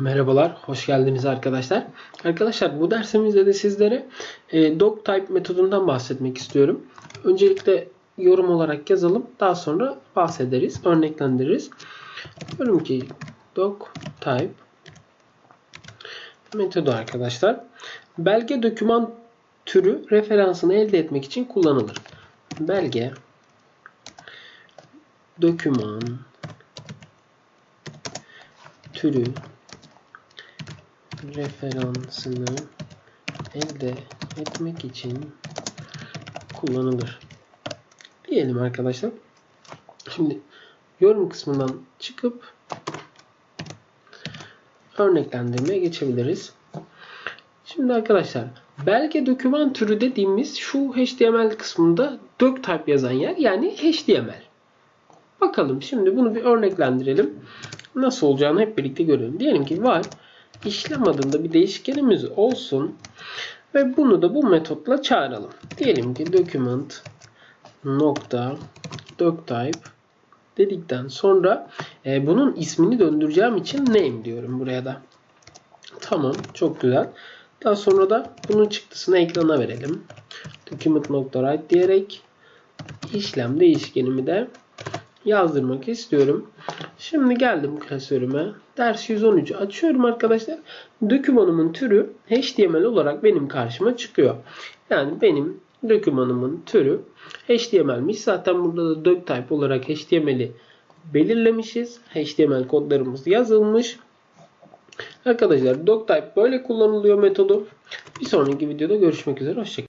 Merhabalar, hoş geldiniz arkadaşlar. Arkadaşlar bu dersimizde de sizlere e, doctype metodundan bahsetmek istiyorum. Öncelikle yorum olarak yazalım. Daha sonra bahsederiz, örneklendiririz. Diyorum ki doctype metodu arkadaşlar. Belge doküman türü referansını elde etmek için kullanılır. Belge doküman türü referansını elde etmek için kullanılır. Diyelim arkadaşlar. Şimdi yorum kısmından çıkıp örneklendirmeye geçebiliriz. Şimdi arkadaşlar belge doküman türü dediğimiz şu HTML kısmında doctype yazan yer yani HTML. Bakalım şimdi bunu bir örneklendirelim. Nasıl olacağını hep birlikte görelim. Diyelim ki var işlem adında bir değişkenimiz olsun ve bunu da bu metotla çağıralım. Diyelim ki document nokta doctype dedikten sonra e, bunun ismini döndüreceğim için name diyorum buraya da. Tamam çok güzel. Daha sonra da bunun çıktısını ekrana verelim. document.write diyerek işlem değişkenimi de yazdırmak istiyorum. Şimdi geldim klasörüme. Ders 113'ü açıyorum arkadaşlar. Dokümanımın türü HTML olarak benim karşıma çıkıyor. Yani benim dokümanımın türü HTML'miş. Zaten burada da doctype olarak HTML'i belirlemişiz. HTML kodlarımız yazılmış. Arkadaşlar doctype böyle kullanılıyor metodu. Bir sonraki videoda görüşmek üzere. Hoşçakalın.